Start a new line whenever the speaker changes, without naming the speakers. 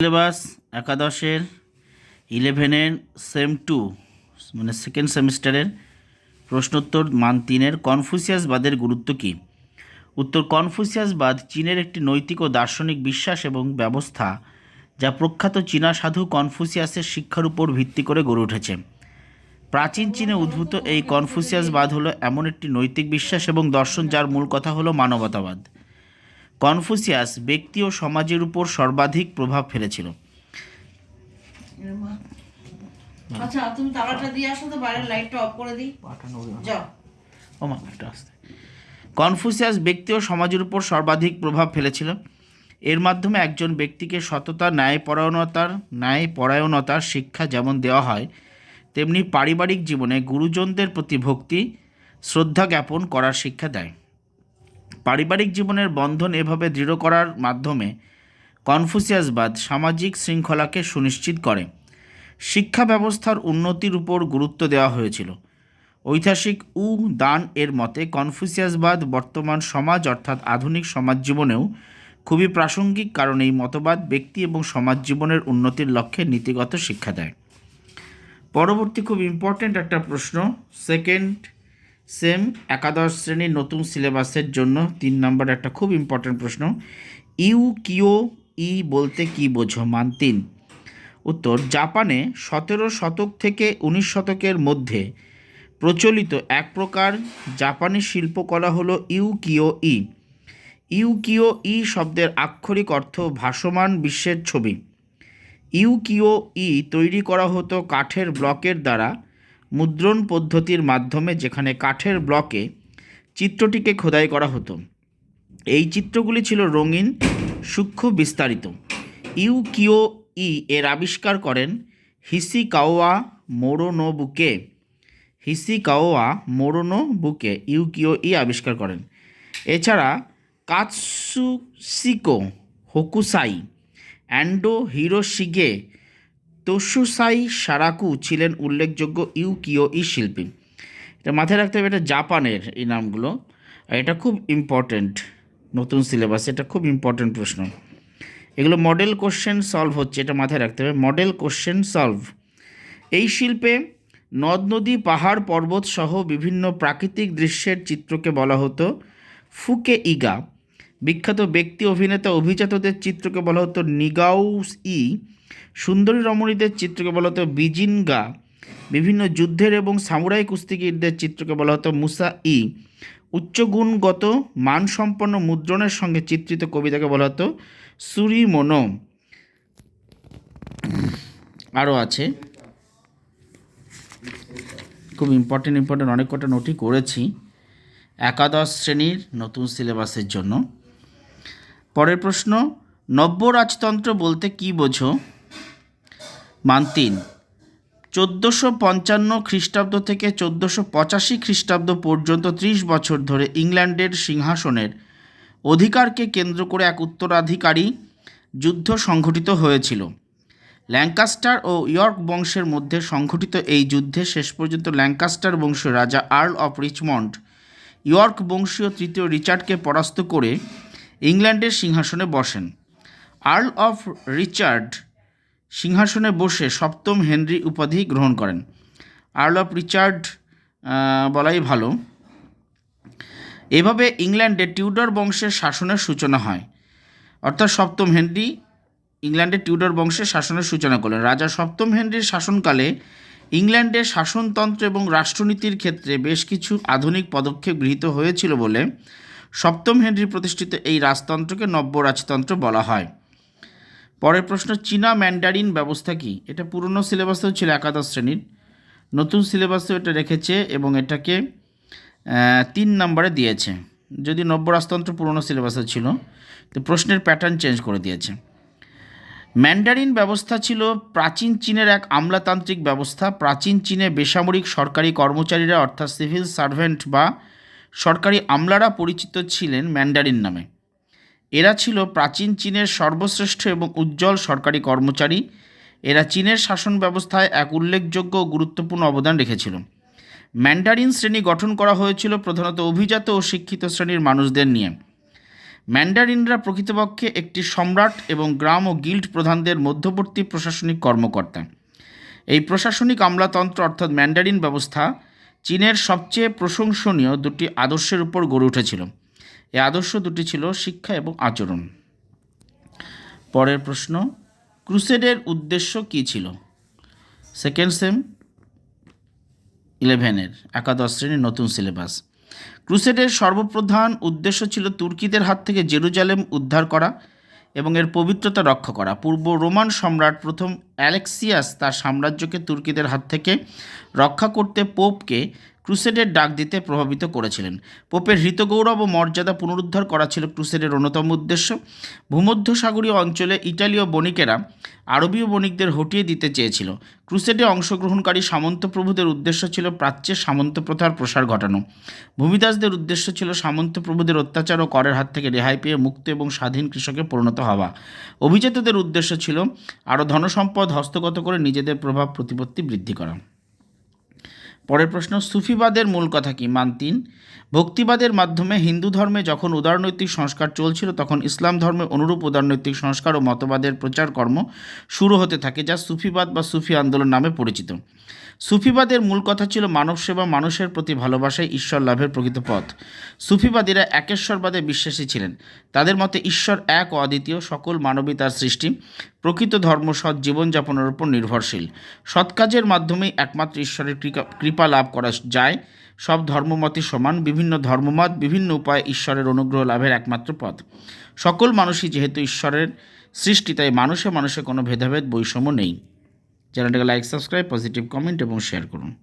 Syllabus একাদশের ইলেভেনের same to মানে সেকেন্ড সেমিস্টারের প্রশ্নোত্তর মান তিনের কনফুসিয়াসবাদের গুরুত্ব কী? উত্তর, কনফুসিয়াসবাদ চীনের একটি নৈতিক ও দার্শনিক বিশ্বাস এবং ব্যবস্থা যা প্রখ্যাত চীনা সাধু কনফুসিয়াসের শিক্ষার উপর ভিত্তি করে গড়ে উঠেছে। প্রাচীন চীনে উদ্ভূত এই কনফুসিয়াসবাদ হলো এমন একটি নৈতিক বিশ্বাস এবং দর্শন যার মূল কথা হলো মানবতাবাদ। কনফুসিয়াস ব্যক্তি ও সমাজের উপর সর্বাধিক প্রভাব ফেলেছিল।
আচ্ছা তুমি তালাটা দিয়ে আসো তো বাইরের লাইটটা অফ করে দিই। যাও।
ও মা আসতে কনফুসিয়াস ব্যক্তি ও সমাজের উপর সর্বাধিক প্রভাব ফেলেছিল। এর মাধ্যমে একজন ব্যক্তিকে সততা ন্যায়পরায়ণতার ন্যায়পরায়ণতার শিক্ষা যেমন দেওয়া হয় তেমনি পারিবারিক জীবনে গুরুজনদের প্রতি ভক্তি শ্রদ্ধা জ্ঞাপন করার শিক্ষা দেয়। পারিবারিক জীবনের বন্ধন এভাবে দৃঢ় করার মাধ্যমে কনফুসিয়াসবাদ সামাজিক শৃঙ্খলাকে সুনিশ্চিত করে। শিক্ষা ব্যবস্থার উন্নতির উপর গুরুত্ব দেওয়া হয়েছিল। ঐতিহাসিক উ দান এর মতে কনফুসিয়াসবাদ বর্তমান সমাজ অর্থাৎ আধুনিক সমাজ জীবনেও খুবই প্রাসঙ্গিক কারণ এই মতবাদ ব্যক্তি এবং সমাজ জীবনের উন্নতির লক্ষ্যে নীতিগত শিক্ষা দেয়। পরবর্তী খুব ইম্পর্ট্যান্ট একটা প্রশ্ন সেকেন্ড সেম একাদশ শ্রেণির নতুন সিলেবাসের জন্য তিন নম্বর একটা খুব ইম্পর্ট্যান্ট প্রশ্ন। ইউ কিও ই বলতে কি বোঝো? মান তিন। উত্তর, জাপানে সতেরো শতক থেকে উনিশ শতকের মধ্যে প্রচলিত এক প্রকার জাপানি শিল্পকলা হলো ইউকিও ই। ইউকিও ই শব্দের আক্ষরিক অর্থ ভাসমান বিশ্বের ছবি। ইউকিও ই তৈরি করা হতো কাঠের ব্লকের দ্বারা মুদ্রণ পদ্ধতির মাধ্যমে যেখানে কাঠের ব্লকে চিত্রটিকে খোদাই করা হতো। এই চিত্রগুলি ছিল রঙিন, সূক্ষ্ম, বিস্তারিত। ইউকিও ই এর আবিষ্কার করেন হিসিকাওয়া মোরোনোবুকে। হিসিকাওয়া মোরোনোবুকে ইউকিও ই আবিষ্কার করেন। এছাড়া কাৎসুসিকো, হোকুসাই, অ্যান্ডো হিরোশিগে তোশুসাই সারাকু ছিলেন উল্লেখযোগ্য ইউকিও ই শিল্পী। এটা মাথায় রাখতে হবে, এটা জাপানের এই নামগুলো। আর এটা খুব ইম্পর্ট্যান্ট নতুন সিলেবাস এটা খুব ইম্পর্ট্যান্ট প্রশ্ন। এগুলো মডেল কোশ্চেন সলভ হচ্ছে, এটা মাথায় রাখতে হবে মডেল কোশ্চেন সলভ এই শিল্পে নদ, নদী, পাহাড়, পর্বত সহ বিভিন্ন প্রাকৃতিক দৃশ্যের চিত্রকে বলা হতো ফুকে ইগা বিখ্যাত ব্যক্তি অভিনেতা অভিজাতদের চিত্রকে বলা হতো নিগাউস ই, সুন্দরী রমণীদের চিত্রকে বলা হতো বিজিনগা, বিভিন্ন যুদ্ধের এবং সামুরাই কুস্তিগীরদের চিত্রকে বলা হতো মুসা ই। উচ্চগুণগত, মানসম্পন্ন মুদ্রণের সঙ্গে চিত্রিত কবিতাকে বলা হতো সুরি সুরিমোনো। আরও আছে। খুব ইম্পর্টেন্ট ইম্পর্টেন্ট অনেক কটা নোটই করেছি। একাদশ শ্রেণির নতুন সিলেবাসের জন্য। পরের প্রশ্ন, নব্য রাজতন্ত্র বলতে কি বোঝো? মান তিন। চোদ্দোশো পঞ্চান্ন খ্রিস্টাব্দ থেকে চোদ্দোশো পঁচাশি খ্রিস্টাব্দ পর্যন্ত ত্রিশ বছর ধরে ইংল্যান্ডের সিংহাসনের অধিকারকে কেন্দ্র করে এক উত্তরাধিকারী যুদ্ধ সংঘটিত হয়েছিল। ল্যাঙ্কাস্টার ও ইয়র্ক বংশের মধ্যে সংঘটিত এই যুদ্ধে শেষ পর্যন্ত ল্যাঙ্কাস্টার বংশের রাজা আর্ল অফ রিচমন্ড ইয়র্ক বংশীয় তৃতীয় রিচার্ডকে পরাস্ত করে ইংল্যান্ডের সিংহাসনে বসেন। আর্ল অফ রিচার্ড সিংহাসনে বসে সপ্তম হেনরি উপাধি গ্রহণ করেন। আর্ল অফ রিচার্ড বলাই ভালো। এভাবে ইংল্যান্ডে টিউডর বংশের শাসনের সূচনা হয়। অর্থাৎ সপ্তম হেনরি ইংল্যান্ডে টিউডর বংশের শাসনের সূচনা করলেন। রাজা সপ্তম হেনরির শাসনকালে ইংল্যান্ডের শাসনতন্ত্র এবং রাষ্ট্রনীতির ক্ষেত্রে বেশ কিছু আধুনিক পদক্ষেপ গৃহীত হয়েছিল বলে সপ্তম হেনরি প্রতিষ্ঠিত এই রাজতন্ত্রকে নব্য রাজতন্ত্র বলা হয়। পরের প্রশ্ন, চীনা ম্যান্ডারিন ব্যবস্থা কি? এটা পুরনো সিলেবাসেও ছিল একাদশ শ্রেণির। নতুন সিলেবাসেও এটা রেখেছে এবং এটাকে তিন নম্বরে দিয়েছে। যদি নব্য রাজতন্ত্র পুরনো সিলেবাসে ছিল, তো প্রশ্নের প্যাটার্ন চেঞ্জ করে দিয়েছে। ম্যান্ডারিন ব্যবস্থা ছিল প্রাচীন চীনের এক আমলাতান্ত্রিক ব্যবস্থা। প্রাচীন চীনে বেসামরিক সরকারি কর্মচারীরা, অর্থাৎ সিভিল সার্ভেন্ট বা সরকারি আমলারা পরিচিত ছিলেন ম্যান্ডারিন নামে। এরা ছিল প্রাচীন চীনের সর্বশ্রেষ্ঠ এবং উজ্জ্বল সরকারি কর্মচারী। এরা চীনের শাসন ব্যবস্থায় এক উল্লেখযোগ্য ও গুরুত্বপূর্ণ অবদান রেখেছিল। ম্যান্ডারিন শ্রেণি গঠন করা হয়েছিল প্রধানত অভিজাত ও শিক্ষিত শ্রেণির মানুষদের নিয়ে। ম্যান্ডারিনরা প্রকৃতপক্ষে একটি সম্রাট এবং গ্রাম ও গিল্ড প্রধানদের মধ্যবর্তী প্রশাসনিক কর্মকর্তা। এই প্রশাসনিক আমলাতন্ত্র অর্থাৎ ম্যান্ডারিন ব্যবস্থা চীনের সবচেয়ে প্রশংসনীয় দুটি আদর্শের উপর গড়ে উঠেছিল। এই আদর্শ দুটি ছিল শিক্ষা এবং আচরণ। পরের প্রশ্ন, ক্রুসেডের উদ্দেশ্য কী ছিল? সেকেন্ড সেম, ইলেভেনের, একাদশ শ্রেণির নতুন সিলেবাস। ক্রুসেডের সর্বপ্রধান উদ্দেশ্য ছিল তুর্কিদের হাত থেকে জেরুজালেম উদ্ধার করা এবং এর পবিত্রতা রক্ষা করা। পূর্ব রোমান সম্রাট প্রথম অ্যালেক্সিয়াস তার সাম্রাজ্যকে তুর্কিদের হাত থেকে রক্ষা করতে পোপকে ক্রুসেডের ডাক দিতে প্রভাবিত করেছিলেন। পোপের হৃতগৌরব ও মর্যাদা পুনরুদ্ধার করা ছিল ক্রুসেডের অন্যতম উদ্দেশ্য। ভূমধ্যসাগরীয় অঞ্চলে ইটালীয় বণিকেরা আরবীয় বণিকদের হটিয়ে দিতে চেয়েছিল। ক্রুসেডে অংশগ্রহণকারী সামন্ত প্রভুদের উদ্দেশ্য ছিল প্রাচ্যের সামন্ত প্রথার প্রসার ঘটানো। ভূমিদাসদের উদ্দেশ্য ছিল সামন্ত প্রভুদের অত্যাচার ও করের হাত থেকে রেহাই পেয়ে মুক্ত এবং স্বাধীন কৃষকে পরিণত হওয়া। অভিজাতদের উদ্দেশ্য ছিল আরও ধনসম্পদ হস্তগত করে নিজেদের প্রভাব প্রতিপত্তি বৃদ্ধি করা। পরের প্রশ্ন, সুফিবাদের মূল কথা কি? মান তিন। ভক্তিবাদের মাধ্যমে হিন্দু ধর্মে যখন উদারনৈতিক সংস্কার চলছিল, তখন ইসলাম ধর্মে অনুরূপ উদারনৈতিক সংস্কার ও মতবাদের প্রচার কর্ম শুরু হতে থাকে, যা সুফিবাদ বা সুফি আন্দোলন নামে পরিচিত। সুফিবাদের মূল কথা ছিল মানব সেবা মানুষের প্রতি ভালোবাসায় ঈশ্বর লাভের প্রকৃত পথ। সুফিবাদীরা একেশ্বরবাদে বিশ্বাসী ছিলেন। তাদের মতে ঈশ্বর এক ও অদ্বিতীয় সকল মানবী তার সৃষ্টি। প্রকৃত ধর্ম সৎ জীবনযাপনের উপর নির্ভরশীল। সৎ কাজের মাধ্যমেই একমাত্র ঈশ্বরের কৃপা- কৃপা লাভ করা যায়। সব ধর্মমতই সমান, বিভিন্ন ধর্মমত, বিভিন্ন উপায়ে ঈশ্বরের অনুগ্রহ লাভের একমাত্র পথ। সকল মানুষই যেহেতু ঈশ্বরের সৃষ্টি, তাই মানুষে মানুষে কোনো ভেদাভেদ, বৈষম্য নেই। চ্যানেলটাকে লাইক সাবস্ক্রাইব পজিটিভ কমেন্ট এবং শেয়ার করুন।